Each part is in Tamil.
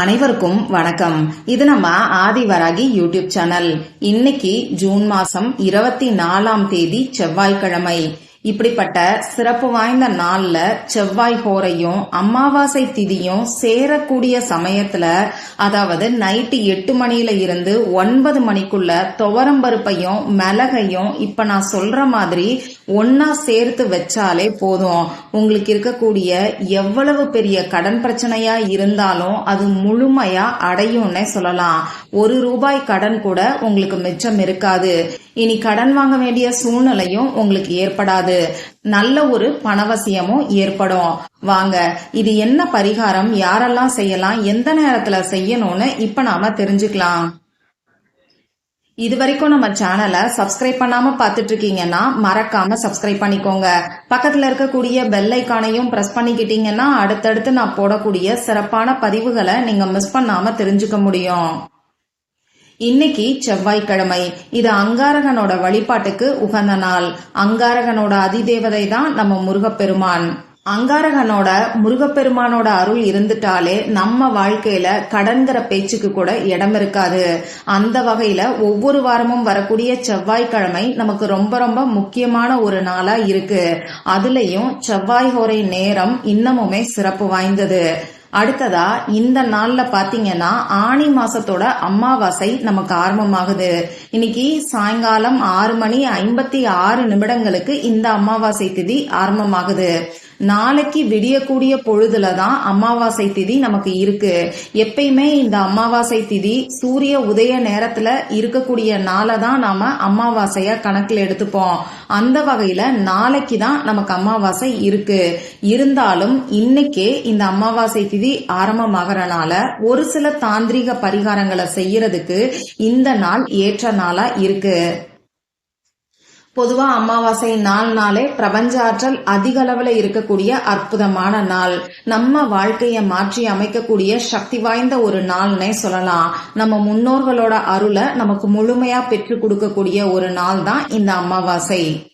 அனைவருக்கும் வணக்கம். இது நம்ம ஆதிவராகி யூடியூப் சேனல். இன்னைக்கு ஜூன் மாசம் இருபத்தி நாலாம் தேதி செவ்வாய்க்கிழமை. இப்படிப்பட்ட சிறப்பு வாய்ந்த நாள்ல செவ்வாய் ஹோரையும் அமாவாசை திதியும் சேரக்கூடிய சமயத்துல அதாவது நைட்டு எட்டு மணியில இருந்து ஒன்பது மணிக்குள்ள துவரம்பருப்பையும் மிளகையும் இப்ப நான் சொல்ற மாதிரி ஒன்னா சேர்த்து வச்சாலே போதும். உங்களுக்கு இருக்கக்கூடிய எவ்வளவு பெரிய கடன் பிரச்சனையா இருந்தாலும் அது முழுமையா அடையும்னே சொல்லலாம். ஒரு ரூபாய் கடன் கூட உங்களுக்கு மிச்சம் இருக்காது. இனி கடன் வாங்க வேண்டிய சூழ்நிலையும் உங்களுக்கு ஏற்படாது. நல்ல ஒரு பணவசியமும் ஏற்படும். வாங்க இது என்ன பரிகாரம்? யாரெல்லாம் செய்யலாம்? எந்த நேரத்துல செய்யணும்னு இப்ப நாம தெரிஞ்சுக்கலாம். இது வரைக்கும் நம்ம சேனலை சப்ஸ்கிரைப் பண்ணாம பார்த்துட்டு இருக்கீங்கன்னா மறக்காம சப்ஸ்கிரைப் பண்ணிக்கோங்க. பக்கத்துல இருக்கக்கூடிய பெல் ஐக்கானையும் பிரஸ் பண்ணிக்கிட்டீங்கன்னா அடுத்தடுத்து நான் போடக்கூடிய சிறப்பான பதிவுகளை நீங்க மிஸ் பண்ணாம தெரிஞ்சுக்க முடியும். இன்னைக்கு செவ்வாய்க்கிழமை. இது அங்காரகனோட வழிபாட்டுக்கு உகந்த நாள். அங்காரகனோட அதிதேவதை தான் நம்ம முருகப்பெருமான். அங்காரகனோட முருகப்பெருமானோட அருள் இருந்துட்டாலே நம்ம வாழ்க்கையில கடன்கிற பேச்சுக்கு கூட இடம் இருக்காது. அந்த வகையில ஒவ்வொரு வாரமும் வரக்கூடிய செவ்வாய்க்கிழமை நமக்கு ரொம்ப ரொம்ப முக்கியமான ஒரு நாளா இருக்கு. அதுலயும் செவ்வாய் ஹோரை நேரம் இன்னமுமே சிறப்பு வாய்ந்தது. அடுத்ததா இந்த நாள்ல பாத்தீங்கன்னா ஆணி மாசத்தோட அமாவாசை நமக்கு ஆரம்பமாகுது. இன்னைக்கு சாயங்காலம் ஆறு மணி ஐம்பத்தி ஆறு நிமிடங்களுக்கு இந்த அமாவாசை திதி ஆரம்பமாகுது. நாளைக்கு விடியக்கூடிய பொழுதுல தான் அமாவாசை திதி நமக்கு இருக்கு. எப்பயுமே இந்த அமாவாசை திதி சூரிய உதய நேரத்துல இருக்கக்கூடிய நாளை தான் நாம அமாவாசைய கணக்கில் எடுத்துப்போம். அந்த வகையில நாளைக்கு தான் நமக்கு அமாவாசை இருக்கு. இருந்தாலும் இன்னைக்கே இந்த அமாவாசை திதி ஆரம்பமாகறனால ஒரு சில தாந்திரிக பரிகாரங்களை செய்யறதுக்கு இந்த நாள் ஏற்ற நாளா இருக்கு. பொதுவா அமாவாசை நாள் நாளே பிரபஞ்ச ஆற்றல் அதிக அளவுல இருக்கக்கூடிய அற்புதமான நாள். நம்ம வாழ்க்கைய மாற்றி அமைக்கக்கூடிய சக்தி வாய்ந்த ஒரு நாள்னே சொல்லலாம். நம்ம முன்னோர்களோட அருளை நமக்கு முழுமையா பெற்று கொடுக்கக்கூடிய ஒரு நாள் தான் இந்த அமாவாசை.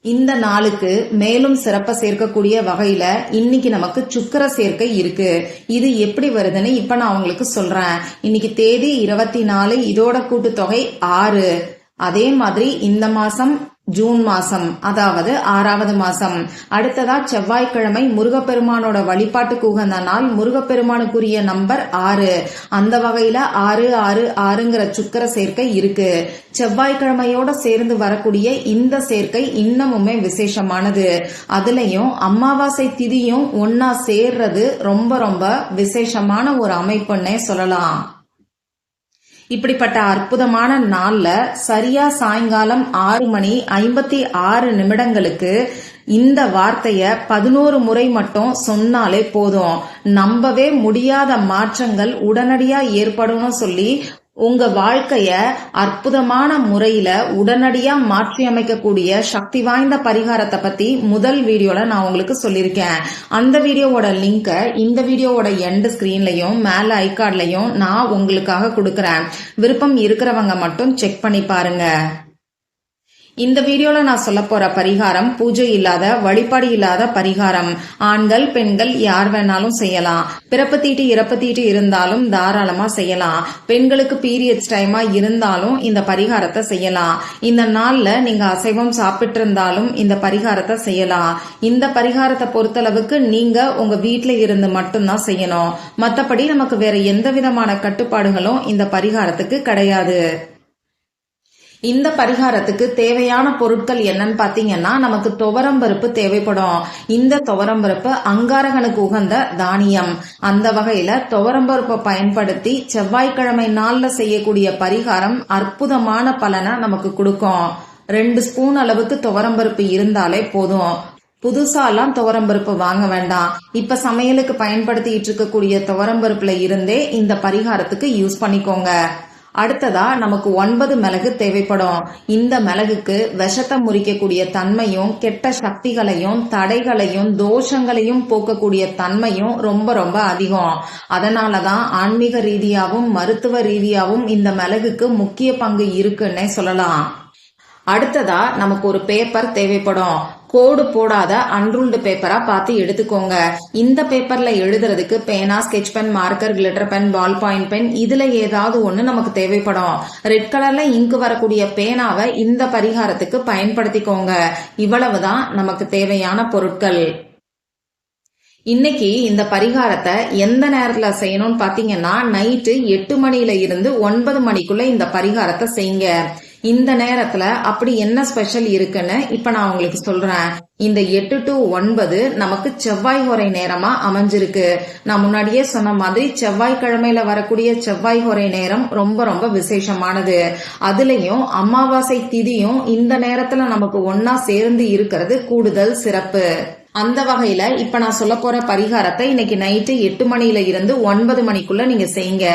இந்த நாளுக்கு மேலும் சிறப்ப சேர்க்கக்கூடிய வகையில இன்னைக்கு நமக்கு சுக்கர சேர்க்கை இருக்கு. இது எப்படி வருதுன்னு இப்ப நான் உங்களுக்கு சொல்றேன். இன்னைக்கு தேதி இருபத்தி நாலு இதோட கூட்டுத்தொகை ஆறு. அதே மாதிரி இந்த மாசம் ஜூன் மாசம் அதாவது ஆறாவது மாசம். அடுத்ததா செவ்வாய்க்கிழமை முருகப்பெருமானோட வழிபாட்டுக்கு உகந்த நாள் முருகப்பெருமானுக்குரிய நம்பர் ஆறு. அந்த வகையில ஆறு ஆறு ஆறுங்கிற சுக்கர சேர்க்கை இருக்கு. செவ்வாய்க்கிழமையோட சேர்ந்து வரக்கூடிய இந்த சேர்க்கை இன்னமுமே விசேஷமானது. அதுலயும் அமாவாசை திதியும் ஒன்னா சேர்றது ரொம்ப ரொம்ப விசேஷமான ஒரு அமைப்புன்னே சொல்லலாம். இப்படிப்பட்ட அற்புதமான நாள்ல சரியா சாயங்காலம் ஆறு மணி ஐம்பத்தி ஆறு நிமிடங்களுக்கு இந்த வார்த்தைய பதினோரு முறை மட்டும் சொன்னாலே போதும். நம்பவே முடியாத மாற்றங்கள் உடனடியா ஏற்படும் சொல்லி உங்க வாழ்க்கைய அற்புதமான முறையில உடனடியா மாற்றி அமைக்கக்கூடிய சக்தி வாய்ந்த பரிகாரத்தை பத்தி முதல் வீடியோல நான் உங்களுக்கு சொல்லியிருக்கேன் அந்த வீடியோவோட லிங்க இந்த வீடியோவோட எண்ட் ஸ்கிரீன்லயும் மேல ஐகார்ட்லயும் நான் உங்களுக்காக கொடுக்கறேன். விருப்பம் இருக்கிறவங்க மட்டும் செக் பண்ணி பாருங்க. இந்த வீடியோல நான் சொல்ல போற பரிகாரம் பூஜை இல்லாத வழிபாடு இல்லாத பரிகாரம். ஆண்கள் பெண்கள் யார் வேணாலும் செய்யலாம். பிறப்பு தீட்டு இறப்பு தீட்டு இருந்தாலும் தாராளமா செய்யலாம். பெண்களுக்கு பீரியட்ஸ் டைமா இருந்தாலும் இந்த பரிகாரத்தை செய்யலாம். இந்த நாள்ல நீங்க அசைவம் சாப்பிட்டு இருந்தாலும் இந்த பரிகாரத்தை செய்யலாம். இந்த பரிகாரத்தை பொறுத்தளவுக்கு நீங்க உங்க வீட்டுல இருந்து மட்டும்தான் செய்யணும். மத்தபடி நமக்கு வேற எந்த விதமான கட்டுப்பாடுகளும் இந்த பரிகாரத்துக்கு கிடையாது. இந்த பரிகாரத்துக்கு தேவையான பொருட்கள் என்னன்னு பாத்தீங்கன்னா நமக்கு துவரம்பருப்பு தேவைப்படும். இந்த துவரம்பருப்பு அங்காரகனுக்கு உகந்த தானியம். அந்த வகையில துவரம்பருப்பை பயன்படுத்தி செவ்வாய்க்கிழமை நாள்ல செய்யக்கூடிய பரிகாரம் அற்புதமான பலனை நமக்கு கொடுக்கும். ரெண்டு ஸ்பூன் அளவுக்கு துவரம்பருப்பு இருந்தாலே போதும். புதுசாலாம் துவரம்பருப்பு வாங்க வேண்டாம். இப்ப சமையலுக்கு பயன்படுத்திட்டு இருக்கக்கூடிய துவரம்பருப்புல இருந்தே இந்த பரிகாரத்துக்கு யூஸ் பண்ணிக்கோங்க. அடுத்ததா நமக்கு ஒன்பது மிளகு தேவைப்படும். இந்த மிளகுக்கு விஷத்தை முறிக்கக்கூடிய தன்மையும் கெட்ட சக்திகளையும் தடைகளையும் தோஷங்களையும் போக்கக்கூடிய தன்மையும் ரொம்ப ரொம்ப அதிகம். அதனாலதான் ஆன்மீக ரீதியாகவும் மருத்துவ ரீதியாகவும் இந்த மிளகுக்கு முக்கிய பங்கு இருக்குன்னே சொல்லலாம். அடுத்ததா நமக்கு ஒரு பேப்பர் தேவைப்படும். கோடு போடாத அன்ரூல்டு பேப்பரா பார்த்து எடுத்துக்கோங்க. இந்த பேப்பர்ல எழுதுறதுக்கு பேனா sketch pen marker glitter pen ball point pen இதுல ஏதாவது ஒண்ணு நமக்கு தேவைப்படும். ரெட் கலர்ல இங்கு வரக்கூடிய பேனாவை இந்த பரிகாரத்துக்கு பயன்படுத்திக்கோங்க. இவ்வளவுதான் நமக்கு தேவையான பொருட்கள். இன்னைக்கு இந்த பரிகாரத்தை எந்த நேரத்துல செய்யணும்னு பாத்தீங்கன்னா நைட்டு எட்டு மணியில இருந்து ஒன்பது மணிக்குள்ள இந்த பரிகாரத்தை செய்யுங்க. இந்த நேரத்துல அப்படி என்ன ஸ்பெஷல் இருக்குன்னு இப்ப நான் உங்களுக்கு சொல்றேன். இந்த எட்டு டு ஒன்பது நமக்கு செவ்வாய் ஹோரை நேரமா அமைஞ்சிருக்கு. நான் முன்னாடியே சொன்ன மாதிரி செவ்வாய்க்கிழமையில வரக்கூடிய செவ்வாய் ஹோரை நேரம் ரொம்ப ரொம்ப விசேஷமானது. அதுலயும் அமாவாசை திதியும் இந்த நேரத்துல நமக்கு ஒன்னா சேர்ந்து இருக்கிறது கூடுதல் சிறப்பு. அந்த வகையில இப்ப நான் சொல்ல போற பரிகாரத்தை இன்னைக்கு நைட்டு எட்டு மணியில இருந்து ஒன்பது மணிக்குள்ள நீங்க செய்யுங்க.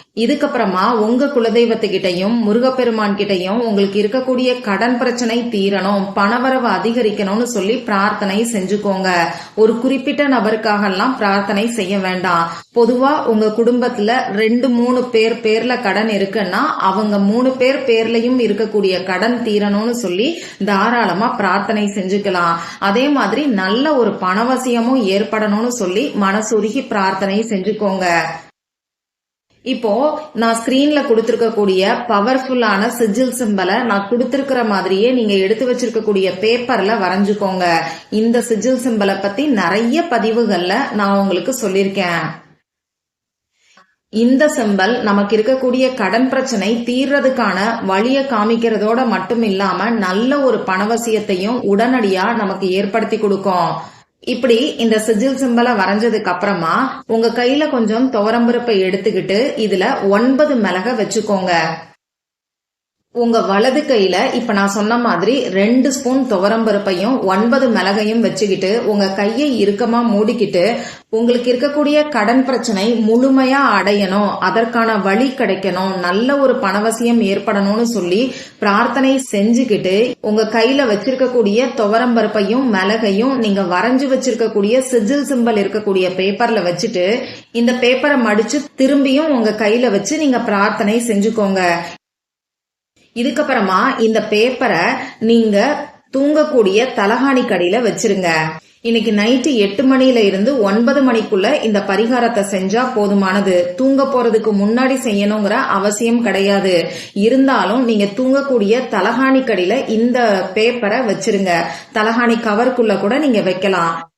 இதுக்கப்புறமா உங்க குலதெய்வத்துக்கிட்டையும் முருகப்பெருமான் கிட்டையும் உங்களுக்கு இருக்கக்கூடிய கடன் பிரச்சனை தீரணும் பணவரவு அதிகரிக்கணும்னு சொல்லி பிரார்த்தனை செஞ்சுக்கோங்க. ஒரு குறிப்பிட்ட நபருக்காகலாம் பிரார்த்தனை செய்ய வேண்டாம். பொதுவா உங்க குடும்பத்துல ரெண்டு மூணு பேர் பேர்ல கடன் இருக்குன்னா அவங்க மூணு பேர் பேர்லயும் இருக்கக்கூடிய கடன் தீரணும்னு சொல்லி தாராளமா பிரார்த்தனை செஞ்சுக்கலாம். அதே மாதிரி நல்ல ஒரு பணவசியமும் ஏற்படணும்னு சொல்லி மனசுருகி பிரார்த்தனை செஞ்சுக்கோங்க. இப்போ நான் ஸ்கிரீன்ல கொடுத்திருக்கக்கூடிய பவர்ஃபுல்லான சிஜில் சிம்பலை நான் கொடுத்திருக்கிற மாதிரியே நீங்க எடுத்து வச்சிருக்கக்கூடிய பேப்பர்ல வரைஞ்சுக்கோங்க. இந்த சிஜில் சிம்பலை பத்தி நிறைய பதிவுகள்ல நான் உங்களுக்கு சொல்லியிருக்கேன். இந்த சிம்பல் நமக்கு இருக்கக்கூடிய கடன் பிரச்சனை தீர்றதுக்கான வழிய காமிக்கிறதோட மட்டும் இல்லாம நல்ல ஒரு பணவசியத்தையும் உடனடியா நமக்கு ஏற்படுத்தி கொடுக்கும். இப்படி இந்த சிஜில் சிம்பலை வரைஞ்சதுக்கு அப்புறமா உங்க கையில கொஞ்சம் துவரம்பருப்பை எடுத்துக்கிட்டு இதுல ஒன்பது மிளக வச்சுக்கோங்க. உங்க வலது கையில இப்ப நான் சொன்ன மாதிரி ரெண்டு ஸ்பூன் துவரம்பருப்பையும் ஒன்பது மிளகையும் வச்சுக்கிட்டு உங்க கையை இறுக்கமா மூடிக்கிட்டு உங்களுக்கு இருக்கக்கூடிய கடன் பிரச்சனை முழுமையா அடையணும். அதற்கான வழி கிடைக்கணும். நல்ல ஒரு பணவசியம் ஏற்படணும்னு சொல்லி பிரார்த்தனை செஞ்சுக்கிட்டு உங்க கையில வச்சிருக்கக்கூடிய துவரம்பருப்பையும் மிளகையும் நீங்க வரைஞ்சு வச்சிருக்கக்கூடிய சிஜில் சிம்பல் இருக்கக்கூடிய பேப்பர்ல வச்சுட்டு இந்த பேப்பரை மடிச்சு திரும்பியும் உங்க கையில வச்சு நீங்க பிரார்த்தனை செஞ்சுக்கோங்க. இதுக்கப்புறமா இந்த பேப்பரை நீங்க தூங்கக்கூடிய தலகாணி கடையில வச்சிருங்க. இன்னைக்கு நைட்டு எட்டு மணியில இருந்து ஒன்பது மணிக்குள்ள இந்த பரிகாரத்தை செஞ்சா போதுமானது. தூங்க போறதுக்கு முன்னாடி செய்யணுங்கிற அவசியம் கிடையாது. இருந்தாலும் நீங்க தூங்கக்கூடிய தலகாணி கடையில இந்த பேப்பரை வச்சிருங்க. தலகாணி கவருக்குள்ள கூட நீங்க வைக்கலாம்.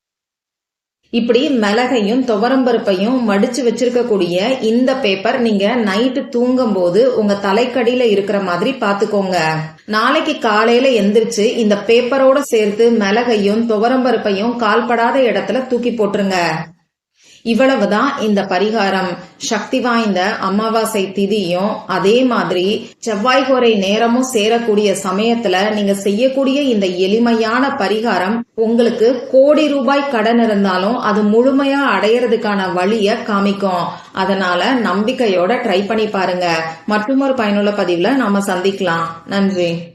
இப்படி மிளகையும் துவரம்பருப்பையும் மடிச்சு வச்சிருக்கக்கூடிய இந்த பேப்பர் நீங்க நைட்டு தூங்கும் போது உங்க தலைக்கடியில இருக்கிற மாதிரி பாத்துக்கோங்க. நாளைக்கு காலையில எந்திரிச்சு இந்த பேப்பரோட சேர்த்து மிளகையும் துவரம்பருப்பையும் கால்படாத இடத்துல தூக்கி போட்டுருங்க. இவ்வளவுதான் இந்த பரிகாரம். சக்தி வாய்ந்த அமாவாசை திதியும் அதே மாதிரி செவ்வாய்கோரை நேரமும் சேரக்கூடிய சமயத்துல நீங்க செய்யக்கூடிய இந்த எளிமையான பரிகாரம் உங்களுக்கு கோடி ரூபாய் கடன் இருந்தாலும் அது முழுமையா அடையறதுக்கான வழிய காமிக்கும். அதனால நம்பிக்கையோட ட்ரை பண்ணி பாருங்க. மற்றும் ஒரு பயனுள்ள பதிவுல நாம சந்திக்கலாம். நன்றி.